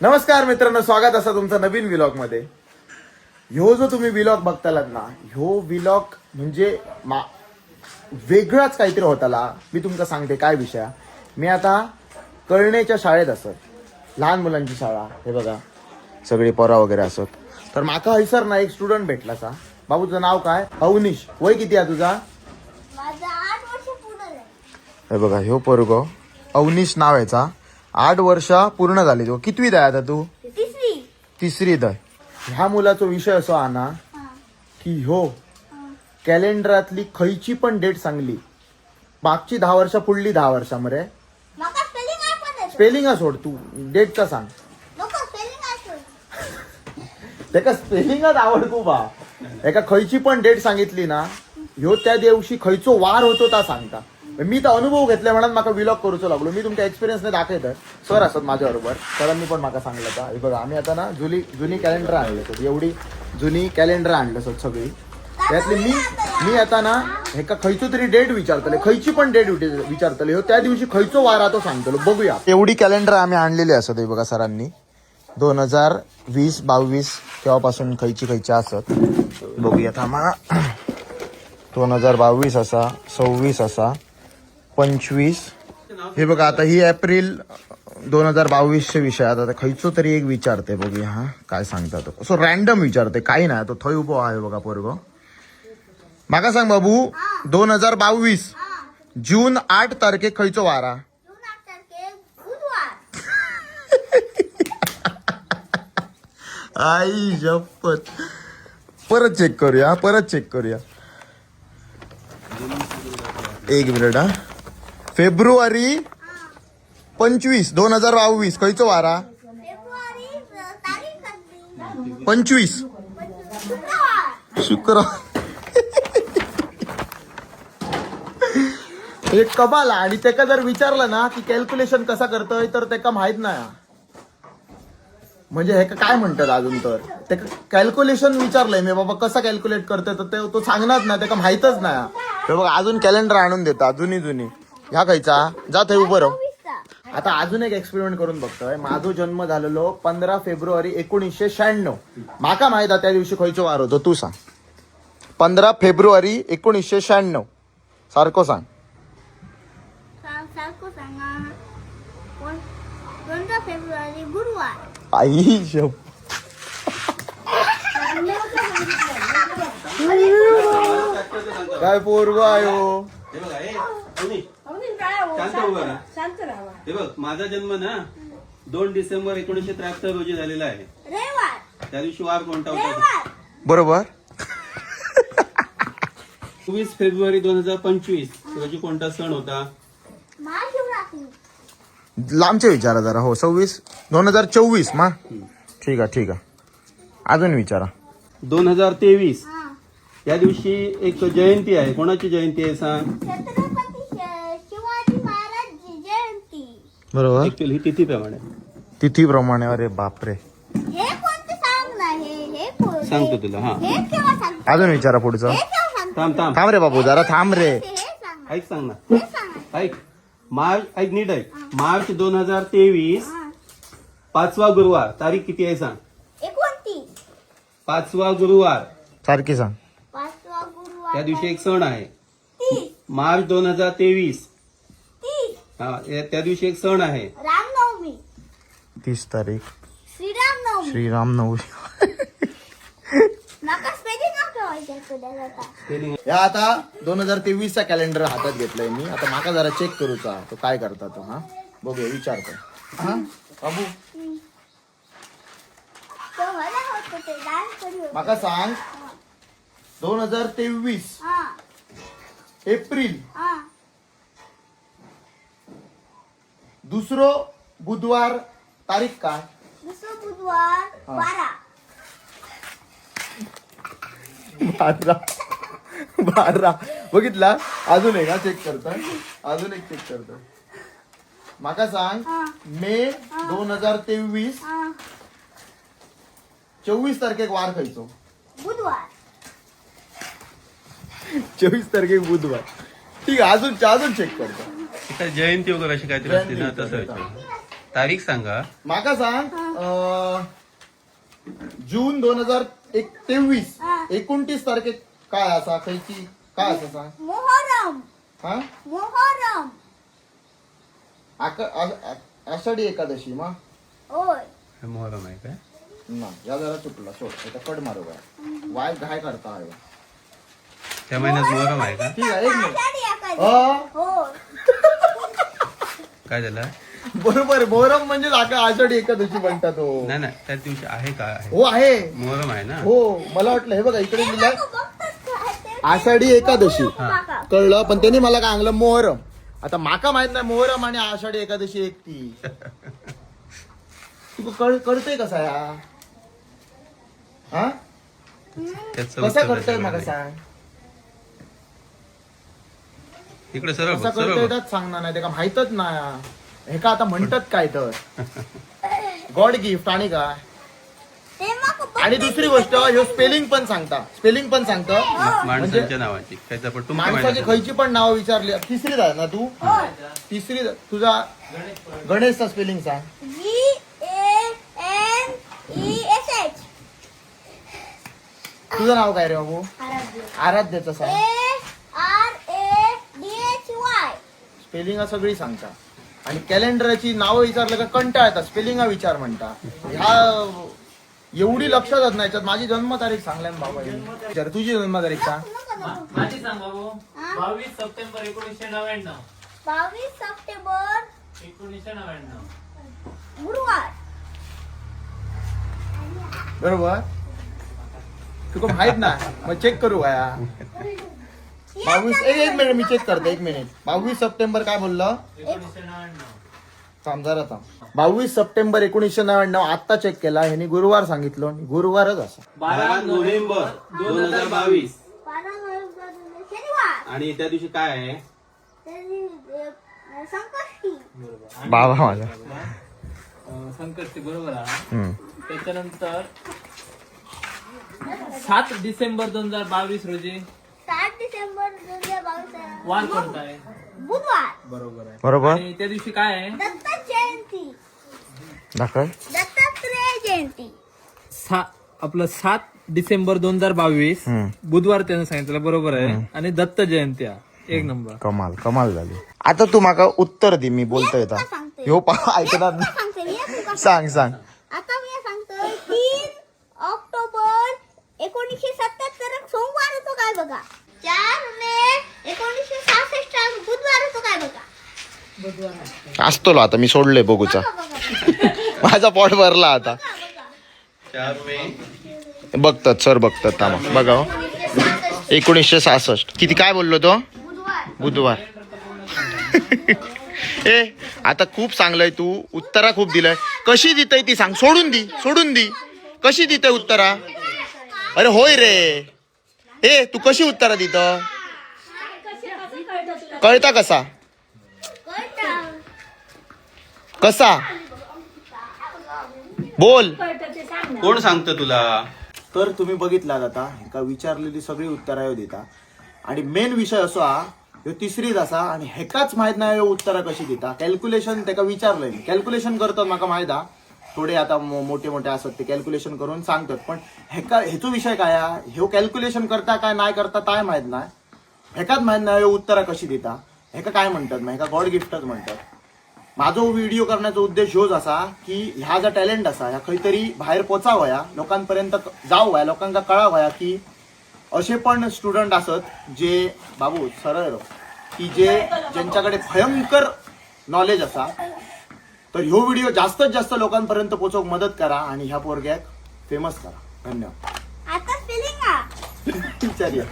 नमस्कार मित्रांनो स्वागत असा तुमचं नवीन विलॉगमध्ये. ह्यो जो तुम्ही विलॉग बघतालात ना ह्यो विलॉग म्हणजे मा वेगळाच काहीतरी होताला. मी तुमका सांगते काय विषय. मी आता कळणेच्या शाळेत असत. लहान मुलांची शाळा हे बघा. सगळी पोरा वगैरे असत. तर माका हयसर ना एक स्टुडंट भेटला सा बाबू तुझं नाव काय? अवनीश. वय किती आहे तुझा? हे बघा ह्यो पोरगो अवनीश नाव याचा आठ वर्षा पूर्ण झाली तो. कितवीत आहे आता तू? तिसरी. तिसरीत आहे. ह्या मुलाचा विषय असो हा. ना हा. की ह्यो कॅलेंडरातली खयची पण डेट सांगली. मागची दहा वर्षा पुढली दहा वर्षा मरे स्पेलिंग सोड तू. डेटचा सांग. त्याका स्पेलिंगच आवडतो बा एका खयची पण डेट सांगितली ना ह्यो त्या दिवशी खयचो वार होतो ता सांगता. मी तर अनुभव घेतले म्हणून माका विलॉग करूचो लागलो. मी तुमच्या एक्सपिरियन्सने दाखयत सर असत माझ्या बरोबर सरांनी पण माका सांगलं होता. हे बघा आम्ही आता ना जुनी जुनी कॅलेंडर आणले सर एवढी जुनी कॅलेंडर आणलं सर सगळी. त्यातली मी मी आता ना एका खयचो तरी डेट विचारतले खयची पण डेट विचारतले हो त्या दिवशी खयचो वार तो सांगतलो बघूया. एवढी कॅलेंडर आम्ही आणलेली असत हे बघा सरांनी. दोन हजार वीस बावीस तेव्हापासून खयची खयची असत. बघूया थांबा दोन हजार बावीस असा सव्वीस असा. पंचवीस. हे बघा आता ही एप्रिल दोन हजार बावीसचे विषय आता खयचो तरी एक विचारते बघूया हा काय सांगता तो. सो रॅन्डम विचारते काही नाही तो थंय उभो आहे बघा पोरगो. म्हाका सांग बाबू दोन हजार बावीस जून आठ तारखेक खयचो वारा. आई शपथ. परत चेक करूया परत चेक करूया. एक मिनिट हा. फेब्रुवारी पंचवीस दोन हजार बावीस. खयचो वारा? पंचवीस. शुक्रवार. एक कबाला आणि त्याका जर विचारलं ना की कॅल्क्युलेशन कसा करतोय तर त्याका माहीत नाही. हा. म्हणजे हे काय म्हणतात अजून तर? ते कॅल्क्युलेशन विचारलंय. मी बाबा कसा कॅल्क्युलेट करतोय तर ते तो सांगणार ना त्याका माहितच नाही. हा. बघ अजून कॅलेंडर आणून देतात जुनी जुनी. ह्या खायचा. जा थंय उभं राहू. आता अजून एक एक्सपेरिमेंट करून बघतोय. माझो जन्म झालेलो पंधरा फेब्रुवारी एकोणीसशे शहाण्णव. माका माहीत आहे त्या दिवशी खयचो वार होतो. तू सांग. पंधरा फेब्रुवारी एकोणीसशे शहाण्णव. सारखं सांग. सांग सारखं सांगा. कोण पंधरा फेब्रुवारी? गुरुवार. आई शप काय पोरग आयो हे बघा हे अवनी, शांत उभा राहा. हे बघ माझा जन्म ना दोन डिसेंबर एकोणीसशे त्र्याहत्तर रोजी झालेला आहे. त्या दिवशी वार कोणता होता? बरोबर. चोवीस फेब्रुवारी दोन हजार पंचवीस रोजी कोणता सण होता? लांबचे विचारा जरा हो सव्वीस दोन हजार चोवीस मा. ठीक आहे ठीक आहे. अजून विचारा. दोन हजार तेवीस. हा. या दिवशी एक जयंती आहे. कोणाची जयंती आहे सांग? बरोबर. ऍक्च्युअली तिथीप्रमाणे तिथीप्रमाणे अरे बापरे. हे कोणते सांग ना हे हे कोण- सांगतो तुला हा. हे केव्हा अजून विचारा पुढचं. हे केव्हा थांब थांब. थांब रे बाबू जरा थांब रे. हे सांग. ऐक सांग ना. हे सांग. ना. ऐक. मार्च ऐक नीट ऐक. मार्च दोन हजार तेवीस हा. पाचवा गुरुवार. तारीख किती आहे सांग? एकोणतीस पाचवा गुरुवार. सारखी सांग. पाचवा गुरुवार त्या दिवशी एक सण आहे. तीस. मार्च दोन हजार तेवीस. हा या- त्या दिवशी एक सण आहे. रामनवमी. तीस तारीख. श्रीरामनवमी. श्रीराम नवमी नका स्पेलिंग आठवायचं तुला आता. या आता दोन हजार तेवीस चा कॅलेंडर हातात घेतलाय मी. आता माका जरा चेक करूचा तो काय करता तो हा? बघूया विचारतो हा? बाबू? तो मला होतं ते डान्स करी होतं. माका सांग. दोन हजार तेवीस. हा. एप्रिल. हा. दुसरो बुधवार तारीख काय? दुसरं बुधवार. बारा. बारा. बारा. बघितला? अजून एक हा चेक करतोय अजून एक चेक करतोय माका सांग हा. मे दोन हजार तेवीस हा. चोवीस तारखेक वार खायचो? बुधवार. चोवीस तारखेक बुधवार. ठीक आहे अजून अजून चेक करतो. जयंती वगैरे अशी काहीतरी असते ना तसं विचार. तारीख सांगा. माका सांग अं, जून दोन हजार एक तेवीस. एकोणतीस तारखेक काय असा खयची काय असा सांग? मोहरम हा? मोहरम आक- आ- आ- आषाढी एकादशी मा? होय. मोहरम आहे काय? ना या जरा चुकला सोड. आता कड मारू काय वाय घाय करता आहे? त्या महिन्यात मोहरम आहे का? ठीक आहे एक मिनिट. आषाढी एकादशी. अ, होय. काय झालं? बरोबर मोहरम म्हणजे आका- आषाढी एकादशी म्हणतात हो. नाही नाही त्या दिवशी आहे का? आहे. हो आहे. मोहरम आहे ना? हो मला वाटलं हे बघा इकडे लिहिलंय. तू ते? आषाढी एकादशी. कळलं? पण त्यांनी मला काय सांगलं मोहरम. आता माका माहीत नाही मोहरम आणि आषाढी एकादशी एक ती तुका कळ कळतंय कसा या हा? त्याचं कसा उत्तर कळतंय मला. सांग? इकडे सरळ कसा बघ, सरळ कळतंय बघ. त्याच सांगणार नाही त्याला माहितच नाही हे का आता म्हणतात काय तर? गॉड गिफ्ट आणि काय? ते आणि दुसरी गोष्ट ह्यो स्पेलिंग पण सांगता. स्पेलिंग पण सांगतं. मा- माणसांच्या म्हणजे नावाची. पण माणसाची माहिती खयची पण नाव विचारली. तिसरी आहे ना तू? तिसरी तुझा गणेशचा स्पेलिंग सांग. G A N E S H तुझं नाव काय रे बाबू? आराध्य. आराध्याचं सांग. A R A D H Y spelling सगळी सांगता. आणि कॅलेंडरची नावं विचारलं का कंटाळता स्पेलिंग विचार म्हणता. ह्या एवढी लक्षात येत नाही याच्यात माझी जन्मतारीख सांगल्या ना बाबा यांनी. तुझी जन्मतारीख सांग. माझी सांग बाबू. हा? बावीस सप्टेंबर एकोणीसशे नव्याण्णव. बावीस सप्टेंबर? एकोणीसशे नव्याण्णव. गुरुवार. बरोबर? तुका माहीत ना मग चेक करू का या? बावीस एक एक मिनिट मी चेक करतो एक मिनिट बावीस सप्टेंबर काय बोललं? एकोणीसशे नव्याण्णव थांब जरा थांब. बावीस सप्टेंबर एकोणीसशे नव्याण्णव आत्ता चेक केला ह्यांनी गुरुवार सांगितलं आणि गुरुवारच असा. बारा नोव्हेंबर दोन हजार बावीस. बारा नोव्हेंबर शनिवार. आणि त्या दिवशी काय आहे? अ, संकष्टी. बाबा माझा अं, संकष्टी बरोबर आहे. त्याच्यानंतर सात डिसेंबर दोन हजार बावीस रोजी सात डिसेंबर दोन हजार बावीस वार कोणता आहे? बुधवार. बरोबर आहे. बरोबर. आणि त्या दिवशी काय आहे? दत्त जयंती. दाखल. दत्तात्रेय जयंती. सा आपलं सात डिसेंबर दोन हजार बावीस बुधवार त्यानं सांगितलं बरोबर आहे. आणि दत्त जयंती आहे. एक नंबर. कमाल कमाल झाली. आता तू माका उत्तर दे मी बोलतोय आता. तुका सांगते. ह्यो पा ऐकणार तुका सांगते मी तुका सांगते. सांग सांग. आता मी सांगतोय तीन ऑक्टोबर एकोणीसशे सत्याहत्तर सोमवार होतो काय बघा? चार मे एकोणीसशे सहासष्ट बुधवार काय असतो आता मी सोडले बघूचा. माझा पॉट भरला आता. बघतात सर बघतात थांबा. बघा हो. एकोणीसशे सहासष्ट. किती काय बोललो तो? बुधवार. ए आता खूप चांगलंय तू. उत्तरा खूप दिलंय. कशी देतय ती सांग. सोडून दी सोडून दी. कशी देतय उत्तरा? अरे होय रे. ए तू कशी उत्तरा देत? कळता कसा? कळतं. कसा? बोल. कोण सांगतं तुला? तर तुम्ही बघितलात आता एका विचारलेली सगळी उत्तरा देता. आणि मेन विषय असो हा ह्यो तिसरीच असा आणि हेकाच माहीत नाही ह्यो उत्तरा कशी दिता. कॅल्क्युलेशन तेका विचारलंय कॅल्क्युलेशन करतात म्हाका माहीत हा. थोडे आता मोठे मोठे असतात ते कॅल्क्युलेशन करून सांगतात. पण हेका हेचो विषय काय हा? ह्यो कॅल्क्युलेशन करता काय नाही करता काय माहीत नाही. हेकाच माहीत नाही ह्यो उत्तरा कशी दिता? हेका काय म्हणतात? मग हेका गॉड गिफ्टच म्हणतात? माझो व्हिडिओ करण्याचा उद्देश ह्योच असा की ह्या जो टॅलेंट असा ह्या खंय तरी बाहेर पोचावया लोकांपर्यंत जावया लोकांका कळावया की असे पण स्टुडंट असत जे बाबू सरळ की जे ज्यांच्याकडे भयंकर नॉलेज असा तर ह्यो व्हिडिओ जास्तीत जास्त लोकांपर्यंत पोचवूक मदत करा आणि ह्या पोरग्याक फेमस करा. धन्यवाद. आता विचारूया.